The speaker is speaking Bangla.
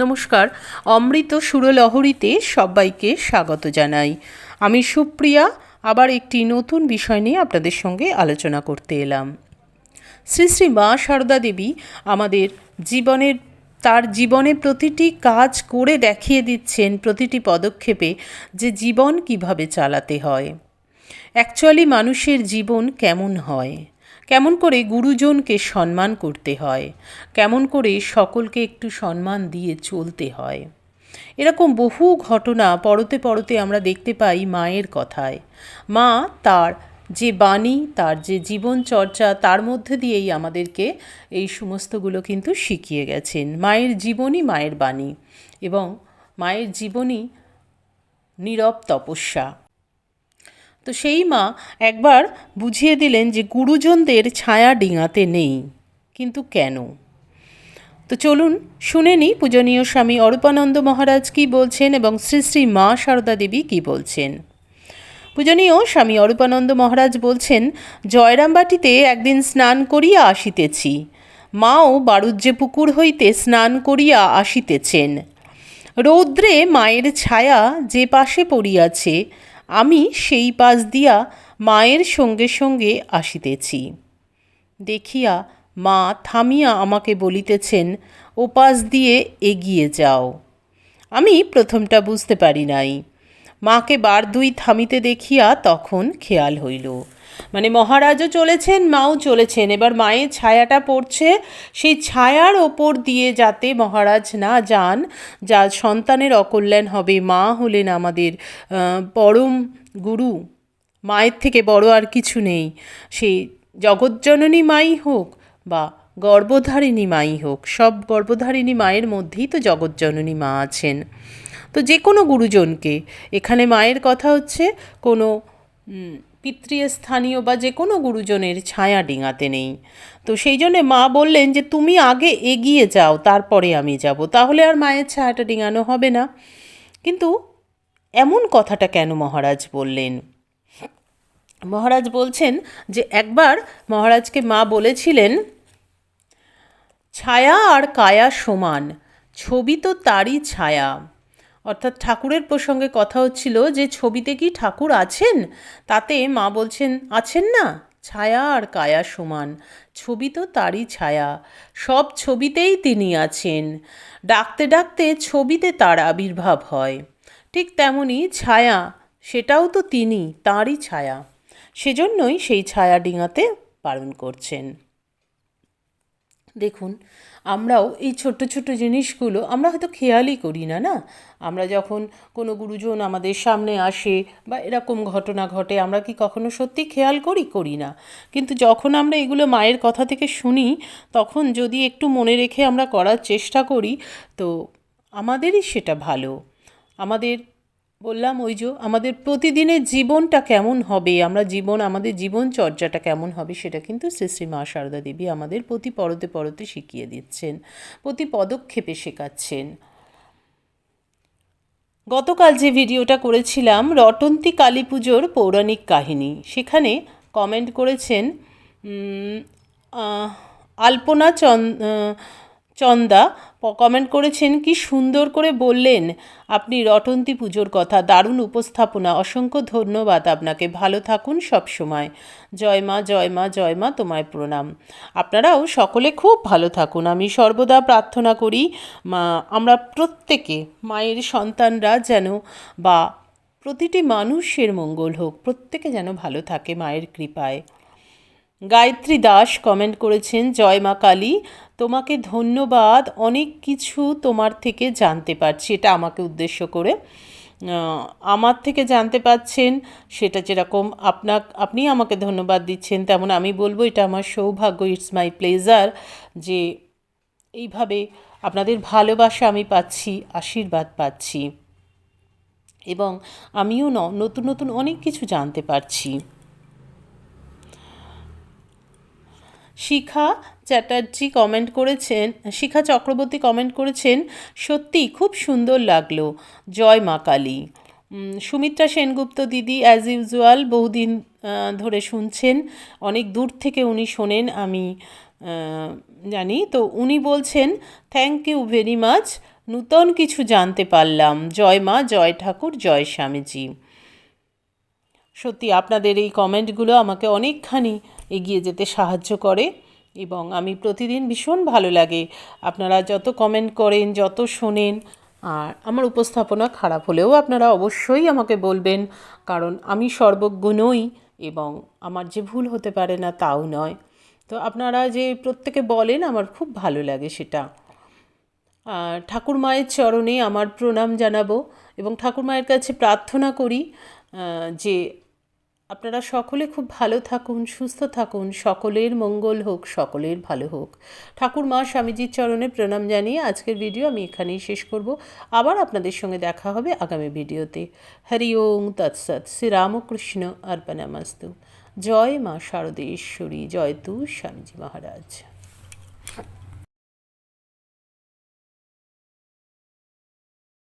নমস্কার। অমৃত সুরলহরীতে সবাইকে স্বাগত জানাই। আমি সুপ্রিয়া, আবার একটি নতুন বিষয় নিয়ে আপনাদের সঙ্গে আলোচনা করতে এলাম। শ্রী শ্রী মা সারদা দেবী আমাদের জীবনের, তার জীবনে প্রতিটি কাজ করে দেখিয়ে দিচ্ছেন প্রতিটি পদক্ষেপে যে জীবন কীভাবে চালাতে হয়। অ্যাকচুয়ালি মানুষের জীবন কেমন হয়? কেমন করে গুরুজনকে সম্মান করতে হয়? কেমন করে সকলকে একটু সম্মান দিয়ে চলতে হয়? এরকম বহু ঘটনা পরতে পরতে আমরা দেখতে পাই মায়ের কথায়। মা তার যে বাণী, তার যে জীবন চর্চা তার মধ্যে দিয়েই আমাদেরকে এই সমস্তগুলো কিন্তু শিখিয়ে গেছেন। মায়ের জীবনই মায়ের বাণী এবং মায়ের জীবনই নীরব তপস্যা। তো সেই মা একবার বুঝিয়ে দিলেন যে গুরুজনদের ছায়া ডিঙাতে নেই, কিন্তু কেন? তো চলুন শুনে নিই পূজনীয় স্বামী অরূপানন্দ মহারাজ কী বলছেন এবং শ্রী শ্রী মা সারদা দেবী কী বলছেন। পূজনীয় স্বামী অরূপানন্দ মহারাজ বলছেন, জয়রামবাটিতে একদিন স্নান করিয়া আসিতেছি। মাও বারুজ্যে পুকুর হইতে স্নান করিয়া আসিতেছেন। রৌদ্রে মায়ের ছায়া যে পাশে পড়িয়াছে আমি সেই পাশ দিয়া মায়ের সঙ্গে সঙ্গে আসিতেছি। দেখিয়া মা থামিয়া আমাকে বলিতেছেন, ও পাশ দিয়ে এগিয়ে যাও। আমি প্রথমটা বুঝতে পারি নাই। মাকে বার দুই থামিতে দেখিয়া তখন খেয়াল হইল। মানে মহারাজও চলেছেন, মাও চলেছেন। এবার মায়ের ছায়াটা পড়ছে। সেই ছায়ার ওপর দিয়ে যাতে মহারাজ না যান, যা সন্তানের অকল্যাণ হবে, মা হলেন আমাদের পরম গুরু। মায়ের থেকে বড় আর কিছু নেই। সেই জগজ্জননী মাই হোক বা গর্ভধারিণী মাই হোক, সব গর্ভধারিণী মায়ের মধ্যেই তো জগজ্জননী মা আছেন। তো যে কোনো গুরুজনকে, এখানে মায়ের কথা হচ্ছে, কোনো পিতৃস্থানীয় বা যে কোনো গুরুজনের ছায়া ডিঙাতে নেই। তো সেই জন্যে মা বললেন যে, তুমি আগে এগিয়ে যাও, তারপরে আমি যাব। তাহলে আর মায়ের ছায়াটা ডিঙানো হবে না। কিন্তু এমন কথাটা কেন মহারাজ বললেন? মহারাজ বলছেন যে, একবার মহারাজকে মা বলেছিলেন, ছায়া আর কায়া সমান, ছবি তো তারই ছায়া। অর্থাৎ ঠাকুরের প্রসঙ্গে কথা হচ্ছিল যে ছবিতে কি ঠাকুর আছেন? তাতে মা বলছেন, আছেন না, ছায়া আর কায়া সমান, ছবি তো তারই ছায়া, সব ছবিতেই তিনি আছেন, ডাকতে ডাকতে ছবিতে তার আবির্ভাব হয়, ঠিক তেমনই ছায়া, সেটাও তো তিনি, তাঁরই ছায়া, সেজন্যই সেই ছায়া ডিঙাতে পালন করছেন। দেখুন, আমরাও এই ছোট্ট ছোট্ট জিনিসগুলো আমরা হয়তো খেয়ালই করি না না? আমরা যখন কোনো গুরুজন আমাদের সামনে আসে বা এরকম ঘটনা ঘটে, আমরা কি কখনো সত্যি খেয়াল করি করি না? কিন্তু যখন আমরা এগুলো মায়ের কথা থেকে শুনি, তখন যদি একটু মনে রেখে আমরা করার চেষ্টা করি, তো আমাদেরই সেটা ভালো। আমাদের বললাম, ওই যে আমাদের প্রতিদিনের জীবনটা কেমন হবে? আমরা জীবন, আমাদের জীবন চর্চাটা কেমন হবে? সেটা কিন্তু শ্রী শ্রী মা সারদা দেবী আমাদের প্রতি পরতে পরতে শিখিয়ে দিচ্ছেন, প্রতি পদক্ষেপে শেখাচ্ছেন। গতকাল যে ভিডিওটা করেছিলাম, রটন্তী কালী পুজোর পৌরাণিক কাহিনী, সেখানে কমেন্ট করেছেন আলপনা চন্দ চন্দা কমেন্ট করেছেন, কি সুন্দর করে বললেন আপনি রটন্তী পুজোর কথা। দারুণ উপস্থাপনা। অসংখ্য ধন্যবাদ আপনাকে। ভালো থাকুন সব সময়। জয় মা জয় মা জয় মা, তোমায় প্রণাম। আপনারাও সকলে খুব ভালো থাকুন। আমি সর্বদা প্রার্থনা করি, মা, আমরা প্রত্যেকে, মায়ের সন্তানরা যেন বা প্রতিটি মানুষের মঙ্গল হোক, প্রত্যেকে যেন ভালো থাকে মায়ের কৃপায়। গায়ত্রী দাস কমেন্ট করেছেন, জয় মা কালী, তোমাকে ধন্যবাদ, অনেক কিছু তোমার থেকে জানতে পারছি। এটা আমাকে উদ্দেশ্য করে। আমার থেকে জানতে পাচ্ছেন, সেটা যেরকম আপনার আপনি আমাকে ধন্যবাদ দিচ্ছেন, তেমন আমি বলব, এটা আমার সৌভাগ্য ইটস মাই প্লেজার যে এইভাবে আপনাদের ভালোবাসা আমি পাচ্ছি, আশীর্বাদ পাচ্ছি এবং আমিও নতুন নতুন অনেক কিছু জানতে পারছি। শিখা চ্যাটার্জি কমেন্ট করেছেন, শিখা চক্রবর্তী কমেন্ট করেছেন সত্যি খুব সুন্দর লাগল। জয় মা কালী। সুমিত্রা সেনগুপ্ত দিদি অ্যাজ ইউজুয়াল বহুদিন ধরে শুনছেন, অনেক দূর থেকে উনি শোনেন, আমি জানি। তো উনি বলছেন থ্যাংক ইউ ভেরি মাচ নূতন কিছু জানতে পারলাম। জয় মা, জয় ঠাকুর, জয় স্বামীজি। সত্যি আপনাদের এই কমেন্টগুলো আমাকে অনেকখানি এগিয়ে যেতে সাহায্য করে এবং আমি প্রতিদিন ভীষণ ভালো লাগে। আপনারা যত কমেন্ট করেন, যত শোনেন, আর আমার উপস্থাপনা খারাপ হলেও আপনারা অবশ্যই আমাকে বলবেন, কারণ আমি সর্বজ্ঞ নই এবং আমার যে ভুল হতে পারে না তাও নয়। তো আপনারা যে প্রত্যেকে বলেন, আমার খুব ভালো লাগে সেটা। ঠাকুর মায়ের চরণে আমার প্রণাম জানাব এবং ঠাকুর মায়ের কাছে প্রার্থনা করি যে আপনারা সকলে খুব ভালো থাকুন, সুস্থ থাকুন। সকলের মঙ্গল হোক, সকলের ভালো হোক। ঠাকুর মা স্বামীজির চরণে প্রণাম জানিয়ে আজকের ভিডিও আমি এখানেই শেষ করব। আবার আপনাদের সঙ্গে দেখা হবে আগামী ভিডিওতে। হরি ওং তৎসৎ শ্রীরামকৃষ্ণ অর্পণামস্তু জয় মা শারদেশ্বরী। জয় তু স্বামীজি মহারাজ।